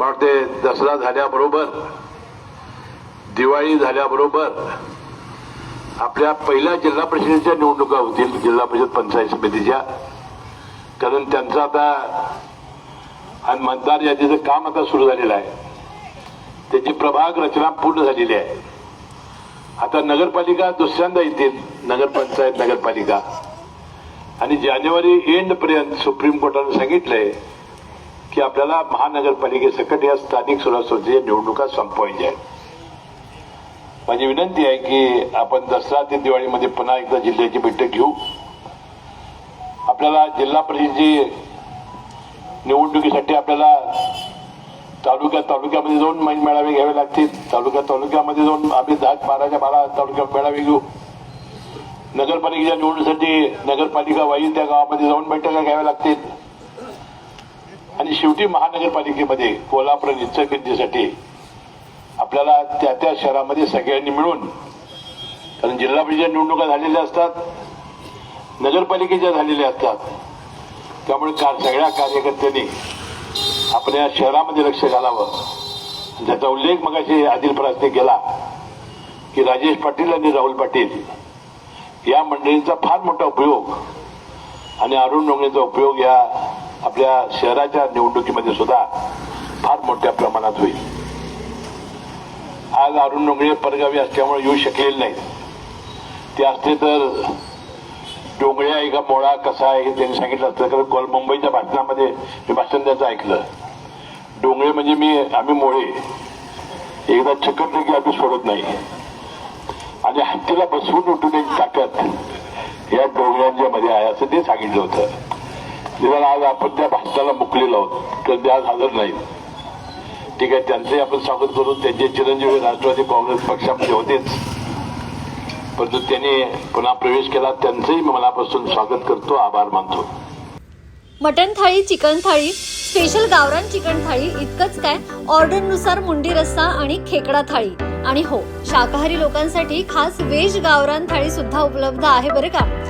वाटते दसरा झाल्याबरोबर दिवाळी झाल्याबरोबर आपल्या पहिल्या जिल्हा परिषदेच्या निवडणुका होतील जिल्हा परिषद पंचायत समितीच्या. कारण त्यांचं आता आणि मतदार यादीचं काम आता सुरू झालेलं आहे. त्याची प्रभाग रचना पूर्ण झालेली आहे. आता नगरपालिका दुसऱ्यांदा येतील नगरपंचायत नगरपालिका. आणि जानेवारी एंड पर्यंत सुप्रीम कोर्टाने सांगितलंय की आपल्याला महानगरपालिकेसकट या स्थानिक स्वराज्य संस्थेच्या निवडणुका संपवायच्या आहेत. माझी विनंती आहे की आपण दसरा ते दिवाळीमध्ये पुन्हा एकदा जिल्ह्याची बैठक घेऊ. आपल्याला जिल्हा परिषदेची निवडणुकीसाठी आपल्याला तालुक्या तालुक्यामध्ये जाऊन मैन मेळावे घ्यावे लागतील. तालुक्या तालुक्यामध्ये जाऊन आम्ही दहा बाराच्या बारा तालुक्यात मेळावे घेऊ. नगरपालिकेच्या निवडणुकीसाठी नगरपालिका वाईल त्या गावामध्ये जाऊन बैठका घ्याव्या लागतील. आणि शेवटी महानगरपालिकेमध्ये कोल्हापूर आणि इचलकरंजीसाठी आपल्याला त्या त्या शहरामध्ये सगळ्यांनी मिळून कारण जिल्हा परिषद निवडणुका झालेल्या असतात नगरपालिकेच्या झालेल्या असतात त्यामुळे का सगळ्या कार्यकर्त्यांनी आपल्या शहरामध्ये लक्ष घालावं. ज्याचा उल्लेख मगाशी आदिल परासने केला की राजेश पाटील आणि राहुल पाटील या मंडळींचा फार मोठा उपयोग आणि अरुण डोंगरेचा उपयोग या आपल्या शहराच्या निवडणुकीमध्ये सुद्धा फार मोठ्या प्रमाणात होईल. आज अरुण डोंगरे परगावी असल्यामुळे येऊ शकलेले नाहीत. ते असते तर डोंगळे आहे का मोळा कसा आहे हे त्यांनी सांगितलं असतं. कारण कोल मुंबईच्या भाषणामध्ये मी भाषण त्याचं ऐकलं. डोंगळे म्हणजे मी आम्ही मोळे. एकदा चिकटले की आम्ही सोडत नाही. आणि हत्तीला बसवून उठवण्याची ताकद या डोंगळ्यांच्या मध्ये आहे असं ते सांगितलं होतं. निदान आज आपण त्या भाषणाला मुकलेलो आहोत. कारण ते आज हजर नाही. ठीक आहे त्यांचंही आपण स्वागत करू. त्यांचे चिरंजीवी राष्ट्रवादी काँग्रेस पक्षामध्ये होतेच. परंतु त्यांनी पुन्हा प्रवेश केला. त्यांचंही मनापासून स्वागत करतो. आभार मानतो. मटन थाळी चिकन थाळी स्पेशल गावरान चिकन थाळी इतकंच काय. ऑर्डरनुसार मुंडी रस्सा आणि खेकडा थाळी. आणि हो शाकाहारी लोकांसाठी खास वेज गावरान थाळी सुद्धा उपलब्ध आहे बरं का?